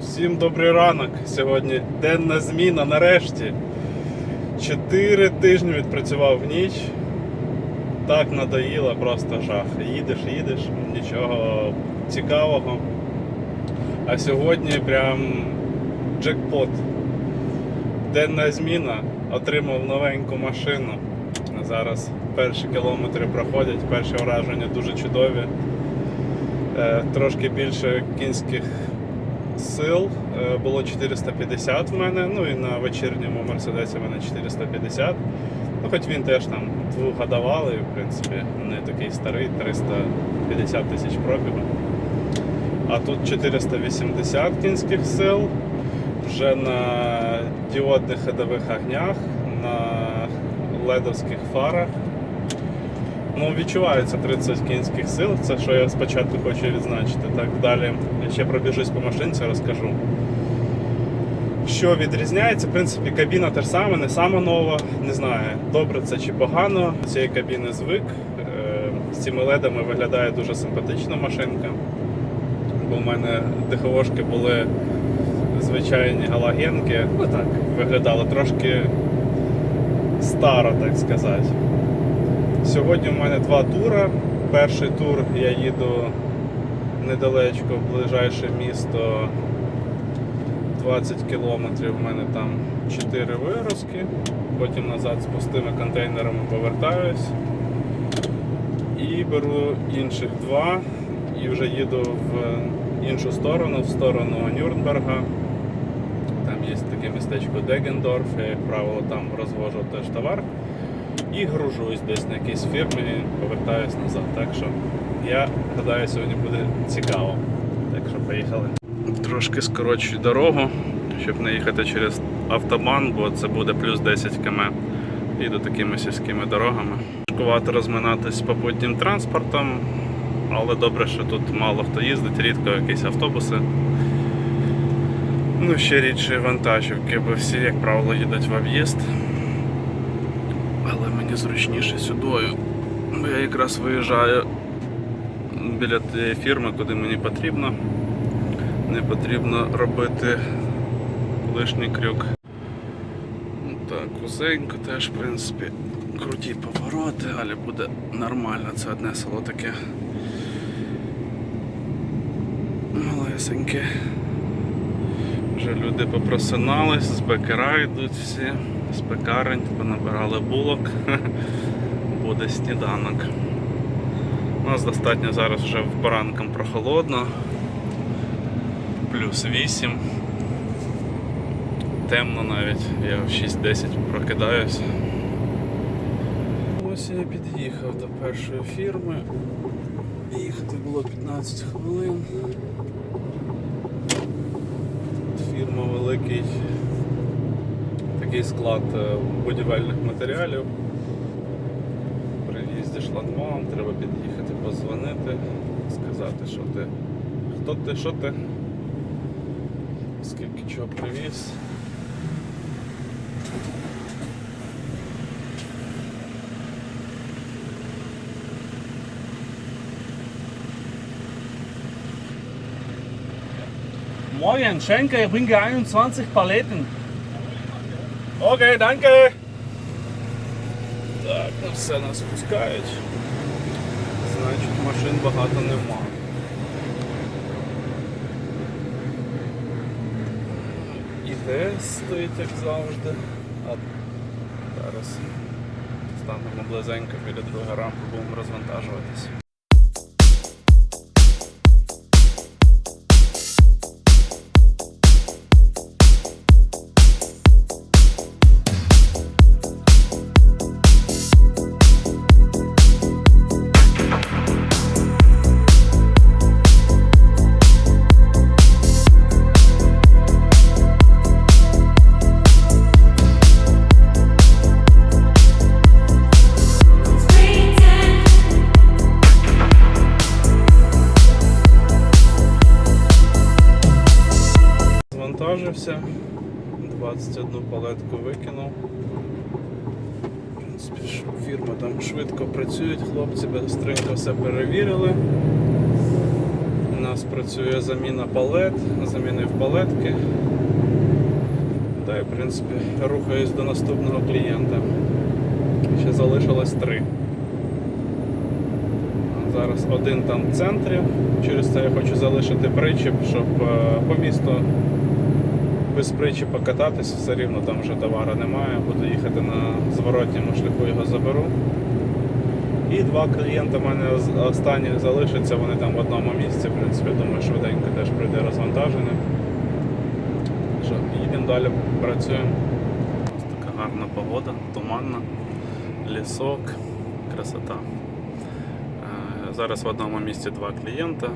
Всім добрий ранок. Сьогодні денна зміна нарешті. Чотири тижні відпрацював в ніч. Так надоїло, просто жах. Їдеш, їдеш, нічого цікавого. А сьогодні прям джекпот. Денна зміна. Отримав новеньку машину. Зараз перші кілометри проходять, перші враження дуже чудові. Е, Трошки більше кінських сил. Е, Було 450 в мене, ну і на вечірньому Мерседесі в мене 450. Ну, хоч він теж там двохгодовалий, в принципі, не такий старий, 350 тисяч пробігу. А тут 480 кінських сил, вже на діодних ходових огнях, на ледовських фарах. Ну, відчувається 30 кінських сил, це що я спочатку хочу відзначити. Так далі я ще пробіжусь по машинці, розкажу. Що відрізняється, в принципі, кабіна та ж сама, не сама нова, не знаю, добре це чи погано. До цієї кабіни звик. Е, З цими ледами виглядає дуже симпатична машинка. Бо в мене диховошки були звичайні галогенки. Ну так, виглядало трошки старо, так сказати. Сьогодні у мене два тури. Перший тур я їду недалечко в ближайше місто 20 кілометрів. У мене там 4 виразки. Потім назад з пустими контейнерами повертаюсь. І беру інших два і вже їду в іншу сторону, в сторону Нюрнберга. Там є таке містечко Дегендорф, я, як правило, там розвожу теж товар і гружусь десь на якійсь фірмі, повертаюсь назад. Так що я гадаю, сьогодні буде цікаво. Так що поїхали. Трошки скорочую дорогу, щоб не їхати через автобан, бо це буде плюс 10 км. Їду такими сільськими дорогами. Важкувато розминатись попутнім транспортом, але добре, що тут мало хто їздить, рідко якісь автобуси. Ну, ще рідше вантажівки, бо всі, як правило, їдуть в об'їзд. Зручніше сюдою. Бо я якраз виїжджаю біля тієї фірми, куди мені потрібно. Не потрібно робити лишній крюк. Ну Так, кузенько теж, в принципі, круті повороти, але буде нормально. Це одне село таке малесеньке. Вже люди попросинались, з бекера йдуть всі, з пекарень, понабирали булок. Буде сніданок. У нас достатньо зараз вже поранком прохолодно. Плюс 8. Темно навіть, я в 6-10 прокидаюсь. Ось я під'їхав до першої фірми. Їхати було 15 хвилин. Фірма великий такий склад е, будівельних матеріалів. При в'їзді шлагбаум треба під'їхати, позвонити, сказати, що ти, хто ти, що ти, скільки чого привіз. Morgen, Schenker, ich bringe 21 Paletten. Окей, данке! Так, ну все нас пускають. Значить, машин багато нема. ІТС стоїть, як завжди. А зараз станемо близенько біля другої рамки, будемо розвантажуватись. Звантажився, 21 палетку викинув. В принципі, фірма там швидко працюють, хлопці быстренько все перевірили. У нас працює заміна палет, замінив палетки. Та й в принципі рухаюсь до наступного клієнта. Ще залишилось три. Зараз один там в центрі. Через це я хочу залишити причіп, щоб е, по місту без причіпа кататись, все рівно там вже товару немає. Буду їхати на зворотньому шляху, його заберу. І два клієнти в мене з- останні залишаться, вони там в одному місці. В принципі, думаю, швиденько теж прийде розвантаження. Що, їдемо далі, працюємо. Ось така гарна погода, туманна, лісок, красота. Е, Зараз в одному місці два клієнта.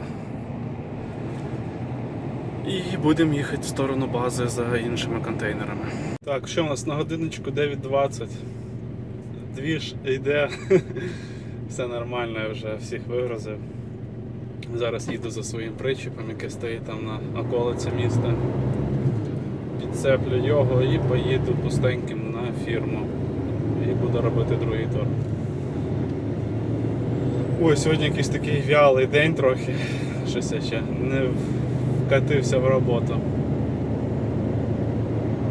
І будемо їхати в сторону бази за іншими контейнерами. Так, що у нас на годиночку 9.20. Двіж йде. Все нормально, я вже всіх вигрузив. Зараз їду за своїм причіпом, який стоїть там на околиці міста. Підцеплю його і поїду пустеньким на фірму. І буду робити другий тур. Ой, сьогодні якийсь такий вялий день трохи. Щось я ще не вкатився в роботу.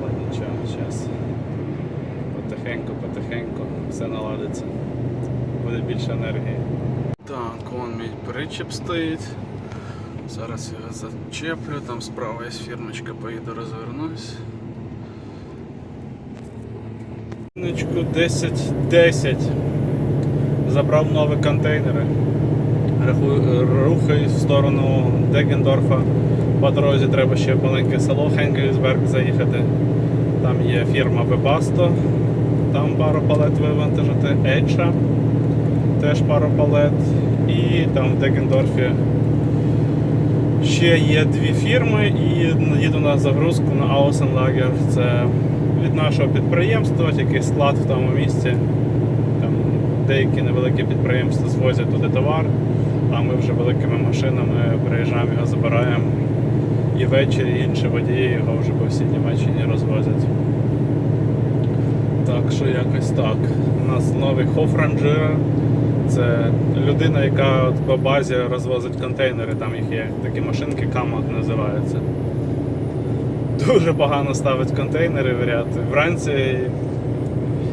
Але нічого, зараз. Потихеньку, потихеньку все наладиться. Буде більше енергії. Так, вон мій причіп стоїть. Зараз його зачеплю, там справа є фірмочка, поїду розвернусь. Фірмочку 10-10. Забрав нові контейнери. Рухаюсь в сторону Дегендорфа. По дорозі треба ще в маленьке село Хенгельсберг заїхати. Там є фірма Webasto, там пару палет вивантажити, Ейча, теж пару палет. І там в Дегендорфі ще є дві фірми і їду на загрузку на Außenlager. Це від нашого підприємства, тільки склад в тому місці. Там деякі невеликі підприємства звозять туди товар, а ми вже великими машинами приїжджаємо його забираємо. І ввечері інші водії його вже по всій Німеччині розвозять. Так що якось так. У нас новий хофранджер. Це людина, яка от по базі розвозить контейнери, там їх є такі машинки, камак називаються. Дуже погано ставить контейнери в ряд. Вранці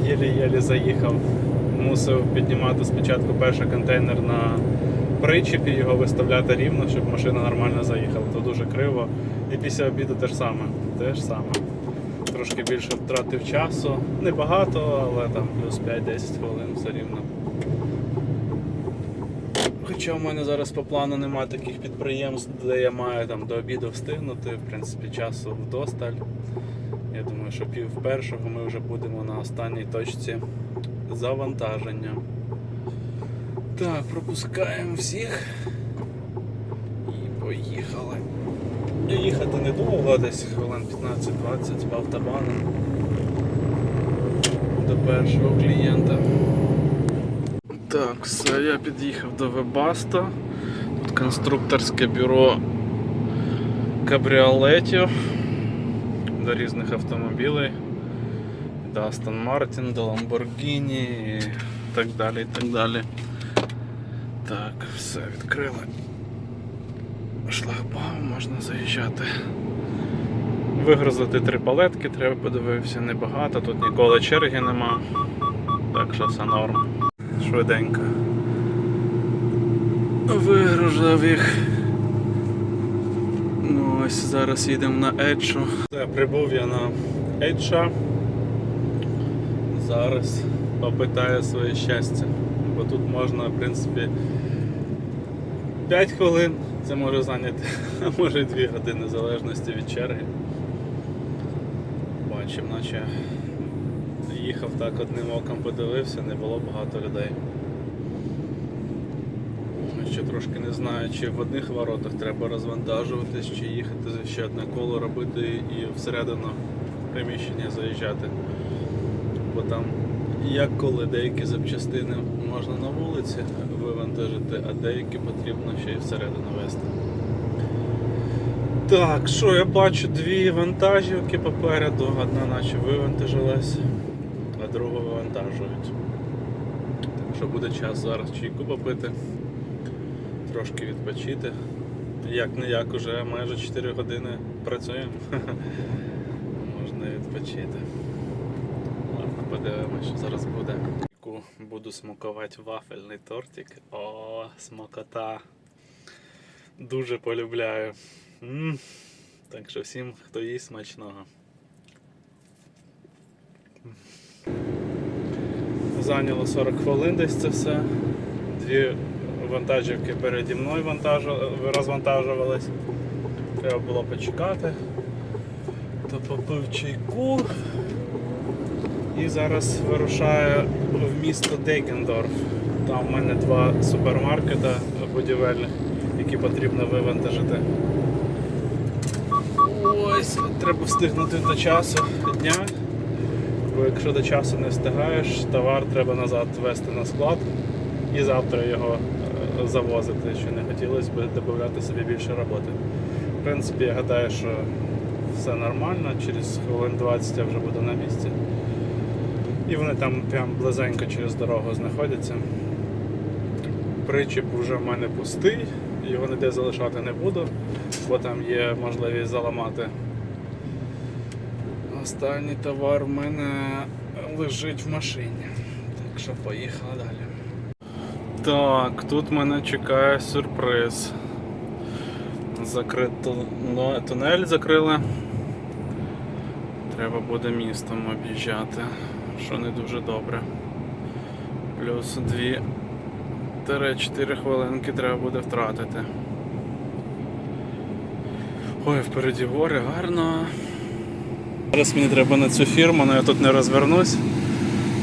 єлі-єлі заїхав. Мусив піднімати спочатку перший контейнер на причепі, його виставляти рівно, щоб машина нормально заїхала. То дуже криво. І після обіду те ж саме. Те ж саме. Трошки більше втратив часу. Небагато, але там плюс 5-10 хвилин все рівно. Хоча в мене зараз по плану немає таких підприємств, де я маю там до обіду встигнути, в принципі, часу вдосталь. Я думаю, що пів першого ми вже будемо на останній точці завантаження. Так, пропускаємо всіх. І Їхати недовго, десь хвилин 15-20 по автобану до першого клієнта. Так, все, я під'їхав до Webasto. Тут конструкторське бюро кабріолетів до різних автомобілей. До Aston Martin, до Lamborghini і так далі. і так далі. Так, все відкрили. Шлагбаум можна заїжджати. Вигрузити три палетки, треба подивився, небагато, тут ніколи черги нема. Так що все норм. Швиденько. Вигружав їх. Ну ось зараз їдемо на Едшу. Прибув я на Едша. Зараз попитаю своє щастя. Бо тут можна, в принципі, 5 хвилин це може зайняти, а може і 2 години в залежності від черги. Бачимо, наче їхав так одним оком подивився, не було багато людей. Ще трошки не знаю, чи в одних воротах треба розвантажуватись, чи їхати ще одне коло робити і всередину приміщення заїжджати. Бо там як коли деякі запчастини можна на вулиці вивантажити, а деякі потрібно ще й всередину вести. Так, що я бачу дві вантажівки попереду, одна наче вивантажилась, а другу вивантажують. Так що буде час зараз чайку попити, трошки відпочити Як не як, уже майже 4 години працюємо. Можна відпочити. Ладно, подивимось, що зараз буде. Буду смакувати вафельний тортик. О, смакота. Дуже полюбляю. м Так що всім, хто їсть смачного. Зайняло 40 хвилин десь це все. Дві вантажівки переді мною вантажу- розвантажувались. Треба було почекати. То попив чайку. І зараз вирушаю в місто Дегендорф. Там в мене два супермаркета будівельних, які потрібно вивантажити. Ось, треба встигнути до часу дня. Бо якщо до часу не встигаєш, товар треба назад вести на склад і завтра його е, завозити, що не хотілося б додати собі більше роботи. В принципі, я гадаю, що все нормально, через хвилин 20 я вже буду на місці. І вони там прям близенько через дорогу знаходяться. Причіп вже в мене пустий, його ніде залишати не буду, бо там є можливість заламати. Останній товар в мене лежить в машині. Так що поїхали далі. Так, тут мене чекає сюрприз. Закрито ну, тунель закрили. Треба буде містом об'їжджати, що не дуже добре. Плюс 2-4 хвилинки треба буде втратити. Ой, впереді гори гарно. Зараз мені треба на цю фірму, але я тут не розвернусь.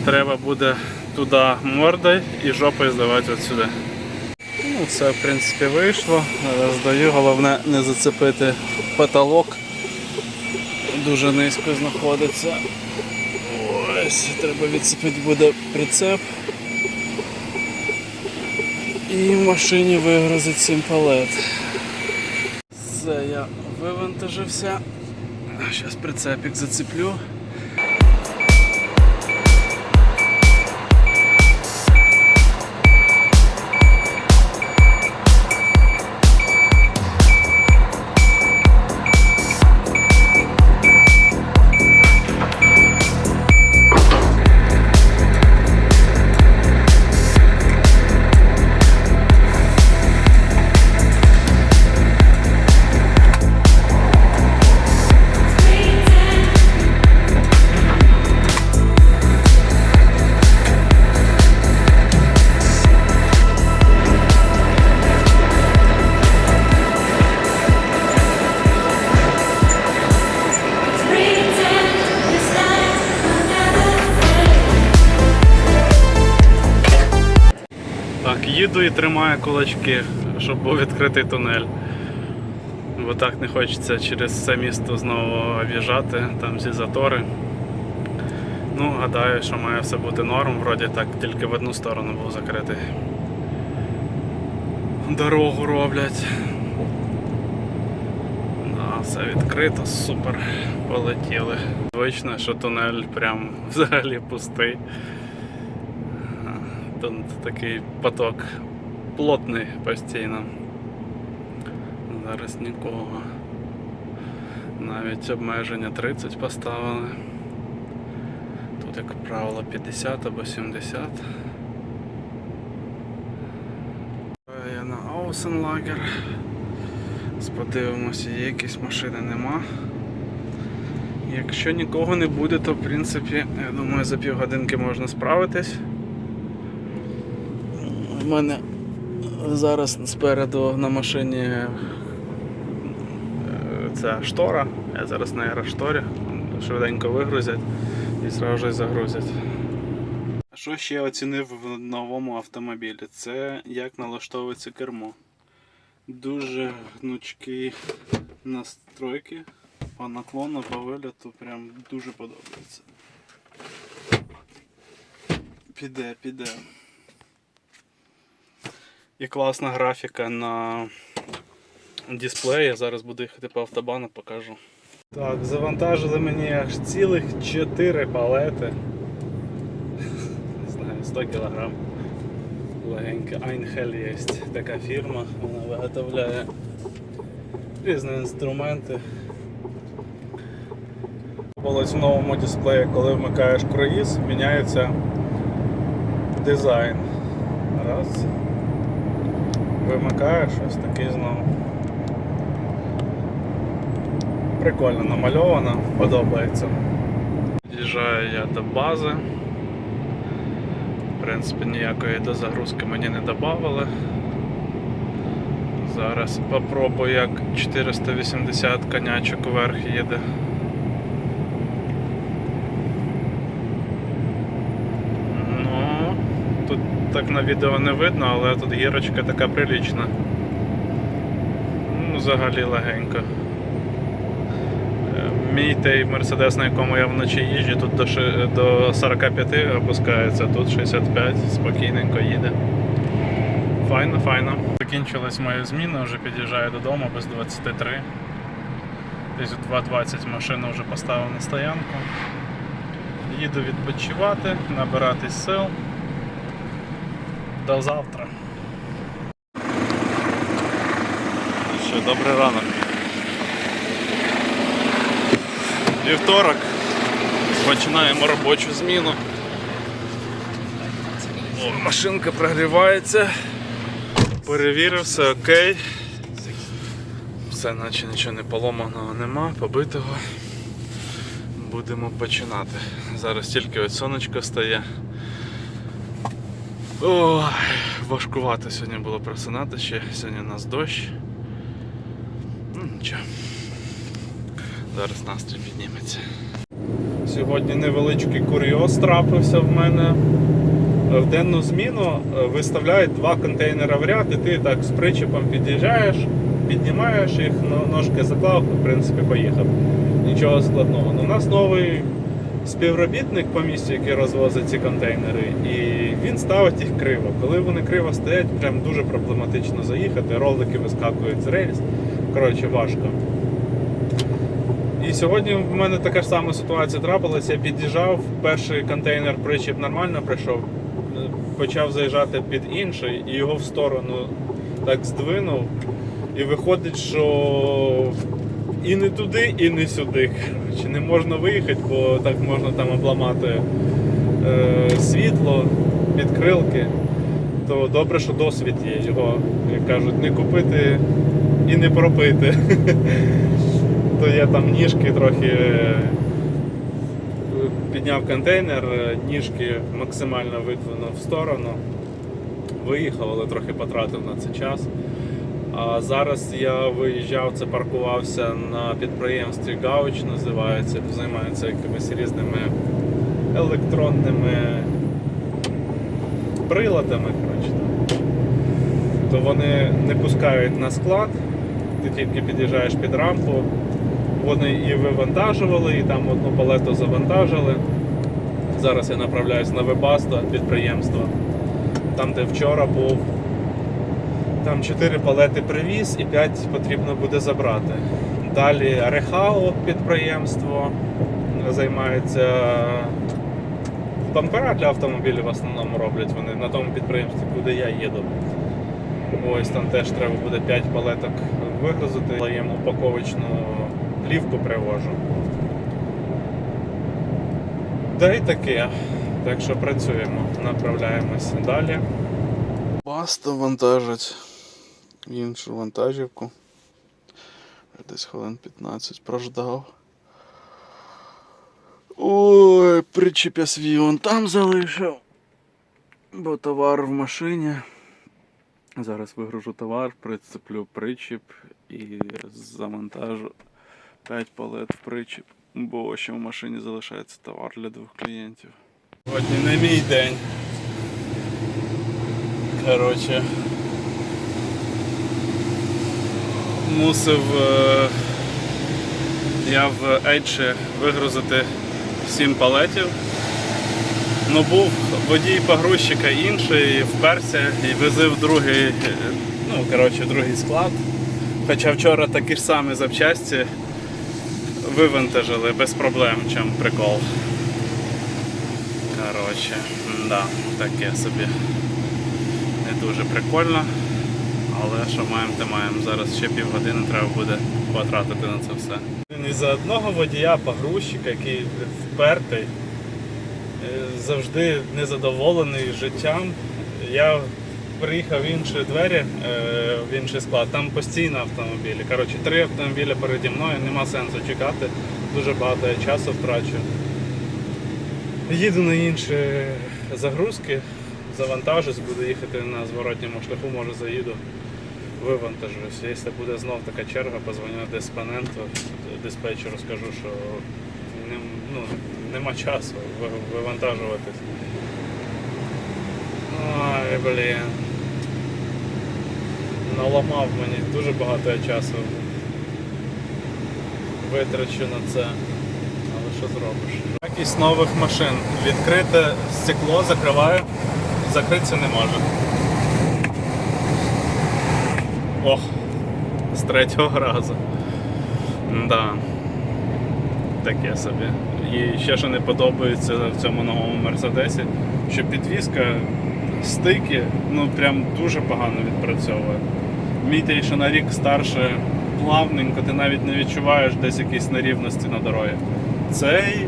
Треба буде туди мордою і жопою здавати отсюди. Ну, все, в принципі, вийшло. Зараз здаю, головне не зацепити потолок. Дуже низько знаходиться. Ось, треба відцепити буде прицеп. І в машині вигрузить 7 палет. Все, я вивантажився. Зараз прицепик зацеплю. Їду і тримаю кулачки, щоб був відкритий тунель. Бо так не хочеться через все місто знову об'їжджати, там зі затори. Ну, гадаю, що має все бути норм, вроді так тільки в одну сторону був закритий. Дорогу роблять. Да, все відкрито, супер. Полетіли. Звично, що тунель прям взагалі пустий. Тут такий поток плотний постійно. Зараз нікого. Навіть обмеження 30 поставили. Тут, як правило, 50 або 70. Я на Аусенлагер. Сподивимося, є якісь машини нема. Якщо нікого не буде, то в принципі, я думаю, за півгодинки можна справитись. У мене зараз спереду на машині е, ця штора. Я зараз на аерошторі. Швиденько вигрузять і зразу ж загрузять. Що ще оцінив в новому автомобілі? Це як налаштовується кермо. Дуже гнучкі настройки по наклону, по виліту прям дуже подобається. Піде, піде. І класна графіка на дисплеї. Зараз буду їхати по автобану, покажу. Так, завантажили мені аж цілих 4 палети. Не знаю, 100 кг. Легеньке. Einhell є така фірма, вона виготовляє Різні інструменти. Булось в новому дисплеї, коли вмикаєш круїз, міняється дизайн. Раз. Вимикаєш ось такий знову. Прикольно намальовано, подобається. Під'їжджаю я до бази. В принципі, ніякої дозагрузки мені не додавали. Зараз попробую, як 480 конячок вверх їде. Ну, тут так на відео не видно, але тут гірочка така прилічна. Ну, взагалі легенько. Е, Мій той мерседес, на якому я вночі їжджу, тут до, ши- до 45 опускається, тут 65, спокійненько їде. Файно, файно. Закінчилась моя зміна, вже під'їжджаю додому без 23. Десь о 2.20 машину вже поставив на стоянку. Їду відпочивати, набиратись сил. До завтра. Що, добрий ранок. Вівторок. Починаємо робочу зміну. О, машинка прогрівається. Перевірив, все окей. Все, наче нічого не поломаного нема, побитого. Будемо починати. Зараз тільки ось сонечко стає. Ой, важкувато сьогодні було просинати ще. Сьогодні у нас дощ. Ну, нічого. Зараз настрій підніметься. Сьогодні невеличкий курйоз трапився в мене. В денну зміну е, виставляють два контейнери в ряд, і ти так з причепом під'їжджаєш, піднімаєш їх, ножки заклав, в принципі, поїхав. Нічого складного. Ну, У нас новий співробітник по місті, який розвозить ці контейнери, і він ставить їх криво. Коли вони криво стоять, прям дуже проблематично заїхати, ролики вискакують з рельс. Коротше, важко. І сьогодні в мене така ж сама ситуація трапилася. Я під'їжджав, перший контейнер причіп нормально прийшов, почав заїжджати під інший і його в сторону так здвинув. І виходить, що і не туди, і не сюди. Коротше, не можна виїхати, бо так можна там обламати е, світло, підкрилки. То добре, що досвід є. Його, як кажуть, не купити і не пропити. То я там ніжки трохи е, підняв контейнер, е, ніжки максимально видвинув в сторону. Виїхав, але трохи потратив на це час. А зараз я виїжджав, це паркувався на підприємстві Гауч, називається, займається якимись різними електронними приладами. Коротше. То вони не пускають на склад, ти тільки під'їжджаєш під рампу. Вони і вивантажували, і там одну палету завантажили. Зараз я направляюсь на Вебасто підприємство. Там, де вчора був, там 4 палети привіз і 5 потрібно буде забрати. Далі Рехао підприємство займається бампера для автомобілів в основному роблять вони на тому підприємстві, куди я їду. Ось там теж треба буде 5 палеток вигрузити, я їм упаковочну плівку привожу. Да і таке. Так що працюємо, направляємося далі. Баста вантажить іншу вантажівку. Десь хвилин 15 прождав. Ой, причіп я свій вон там залишив. Бо товар в машині. Зараз вигружу товар, прицеплю причіп і завантажу 5 палет в причіп, бо ще в машині залишається товар для двох клієнтів. Сьогодні не мій день. Коротше. Мусив е, я в Ейдші вигрузити 7 палетів. Ну був водій погрузчика інший, вперся і везив другий, ну, коротше, другий склад. Хоча вчора такі ж самі запчасті вивантажили без проблем, чим прикол. Коротше, да, таке собі не дуже прикольно. Але що маємо, те маємо. Зараз ще півгодини треба буде потратити на це все. Він із-за одного водія погрузчика, який впертий, е, завжди незадоволений життям. Я приїхав в інші двері, е, в інший склад, там постійно автомобілі. Коротше, три автомобілі переді мною, нема сенсу чекати, дуже багато часу втрачу. Їду на інші загрузки, завантажусь, буду їхати на зворотньому шляху, може заїду, вивантажусь. Якщо буде знов така черга, позвоню диспоненту, диспетчеру, скажу, що нем, ну, нема часу вивантажуватись. Ай, блін. Наламав мені дуже багато часу. Витрачу на це. Але що зробиш? Якість нових машин. Відкрите стекло закриваю, закритися не може. Ох, з третього разу. Да. Таке собі. І ще що не подобається в цьому новому Мерседесі, що підвізка, стики, ну прям дуже погано відпрацьовує. Мій той, що на рік старше, плавненько, ти навіть не відчуваєш десь якісь нерівності на дорозі. Цей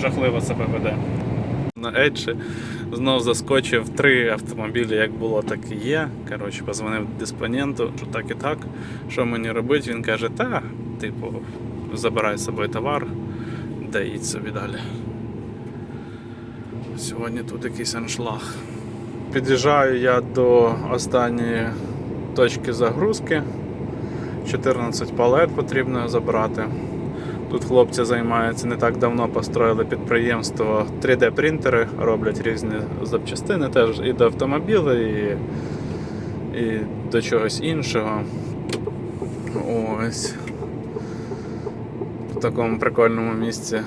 жахливо себе веде. На Еджі знов заскочив три автомобілі, як було, так і є. Коротше, позвонив диспоненту, що так і так. Що мені робити? Він каже, та, типу, забирай з собою товар, де їдь собі далі. Сьогодні тут якийсь аншлаг. Під'їжджаю я до останньої точки загрузки. 14 палет потрібно забрати. Тут хлопці займаються не так давно построїли підприємство 3D-принтери, роблять різні запчастини теж і до автомобілів, і, і до чогось іншого. Ось. В такому прикольному місці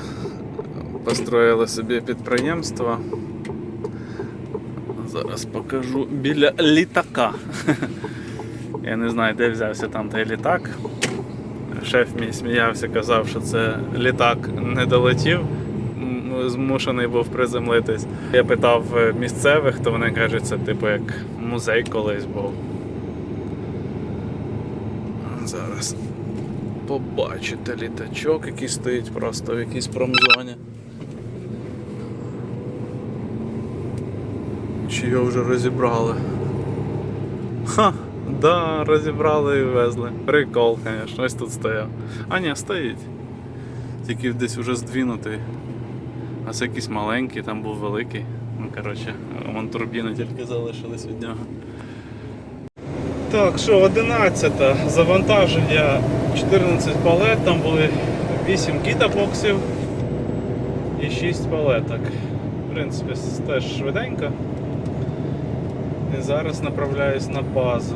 построїли собі підприємство. Зараз покажу біля літака. Я не знаю, де взявся там той літак. Шеф мій сміявся, казав, що це літак не долетів, змушений був приземлитись. Я питав е, місцевих, то вони кажуть, це типу як музей колись був. Зараз побачите літачок, який стоїть просто в якійсь промзоні. Чи його вже розібрали? Ха, да, розібрали і везли. Прикол, звісно, ось тут стояв. А ні, стоїть. Тільки десь вже здвинутий. А це якийсь маленький, там був великий. Ну, коротше, вон турбіни тільки залишились від нього. Так, що, 11 завантаження 14 палет, там були 8 кітабоксів і 6 палеток. В принципі, теж швиденько. І зараз направляюсь на базу.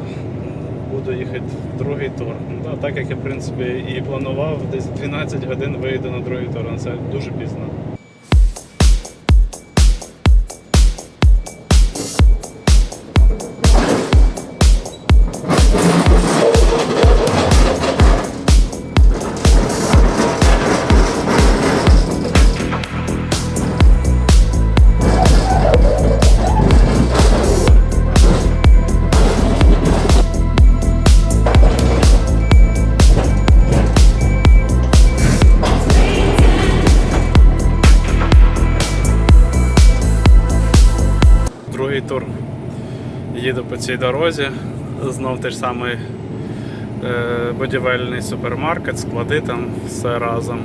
Буду їхати в другий тур. Ну, так як я в принципі і планував, десь 12 годин вийду на другий тур. Це дуже пізно. Цій дорозі. Знов той ж самий е, будівельний супермаркет, склади там все разом.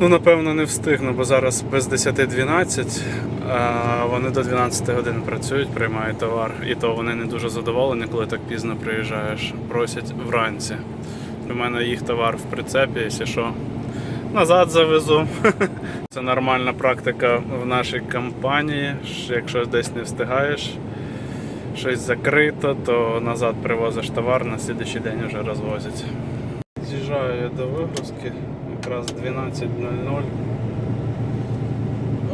Ну, напевно, не встигну, бо зараз без 10-12, а вони до 12 годин працюють, приймають товар. І то вони не дуже задоволені, коли так пізно приїжджаєш. Просять вранці. У мене їх товар в прицепі, якщо що, назад завезу. Це нормальна практика в нашій компанії. Якщо десь не встигаєш, щось закрито, то назад привозиш товар, на слідчий день вже розвозять. З'їжджаю я до вигрузки, якраз 12.00.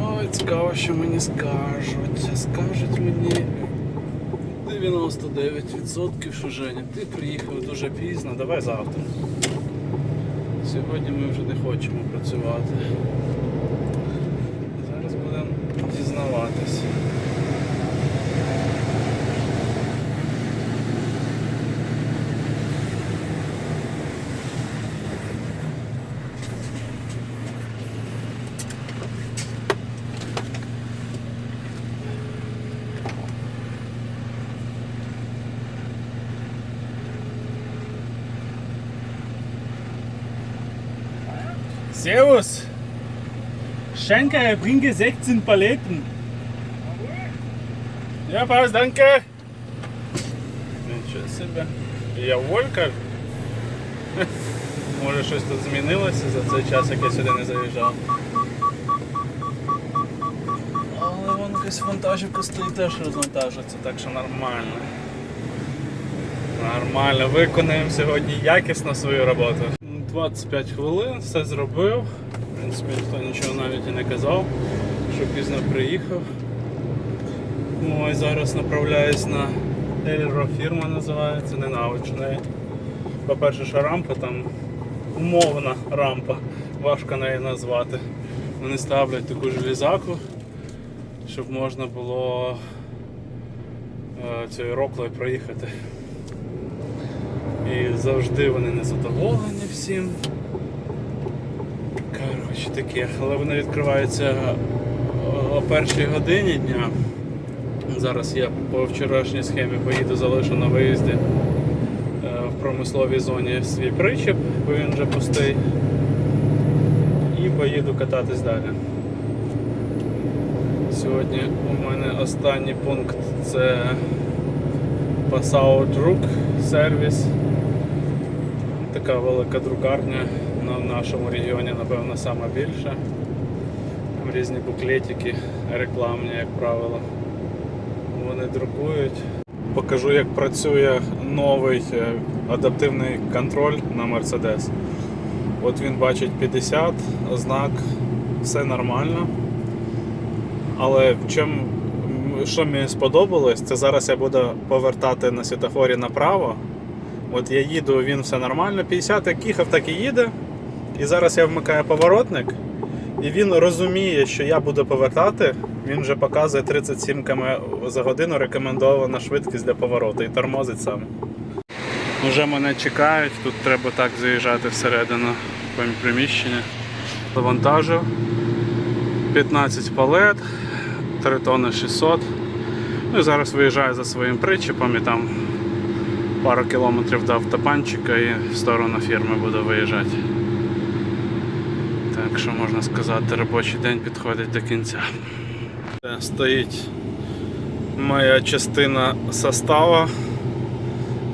Ой, цікаво, що мені скажуть. Скажуть мені 99%, що Женя, ти приїхав дуже пізно, давай завтра. Сьогодні ми вже не хочемо працювати. Зараз будемо дізнаватись. Servus. Schenker, er bringe 16 Paletten. Я пас, данке. Нічого себе. Я Волька. Може щось тут змінилося за цей час, як я сюди не заїжджав. Але вон якась вантажівка стоїть теж розвантажується, так що нормально. Нормально, виконаємо сьогодні якісно свою роботу. 25 хвилин, все зробив. В принципі, ніхто нічого навіть і не казав, що пізно приїхав. Ось зараз направляюсь на Ельро фірма називається, ненавиджу неї. По-перше, що рампа там умовна рампа, важко неї назвати. Вони ставлять таку железаку, щоб можна було е, цією роклою проїхати. І завжди вони не задоволені всім. Коротше таке, але вони відкриваються о першій годині дня. Зараз я по вчорашній схемі поїду, залишу на виїзді е, в промисловій зоні свій причіп, бо він вже пустий. І поїду кататись далі. Сьогодні у мене останній пункт це Passau Друк сервіс. Така велика друкарня в нашому регіоні, напевно, сама більша. Там різні буклетики рекламні, як правило. Вони друкують. Покажу, як працює новий е, адаптивний контроль на Mercedes. От він бачить 50, знак, все нормально. Але чому, що мені сподобалось, це зараз я буду повертати на світофорі направо. От я їду, він все нормально, 50 як їхав, так і їде. І зараз я вмикаю поворотник, і він розуміє, що я буду повертати. Він вже показує 37 км за годину рекомендована швидкість для повороту і тормозить сам. Вже мене чекають, тут треба так заїжджати всередину приміщення. Завантажив 15 палет, 3 тонни 600. Ну і зараз виїжджаю за своїм причепом і там пару кілометрів до автопанчика і в сторону фірми буду виїжджати. Так що можна сказати, робочий день підходить до кінця. Стоїть моя частина состава.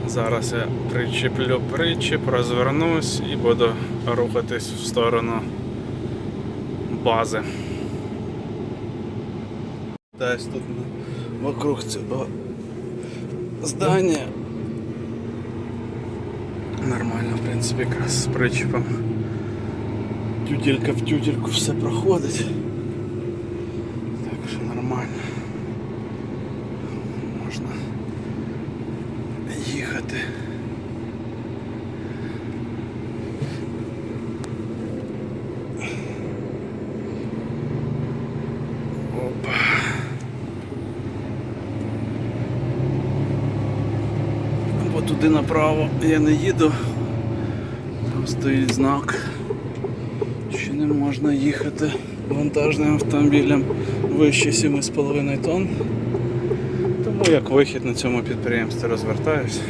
Зараз я причеплю причеп, розвернусь і буду рухатись в сторону бази. Десь тут вокруг цього здання. Нормально, в принципі, якраз з причепом. Тютелька в тютельку все проходить. Так що нормально. Можна їхати. Опа. Бо туди направо я не їду. Там стоїть знак, що не можна їхати вантажним автомобілем вище 7,5 тонн. Тому як вихід на цьому підприємстві розвертаюсь.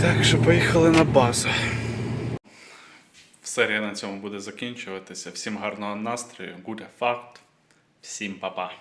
Так що поїхали на базу. Серія на цьому буде закінчуватися. Всім гарного настрою, гуде факт. Всім па-па.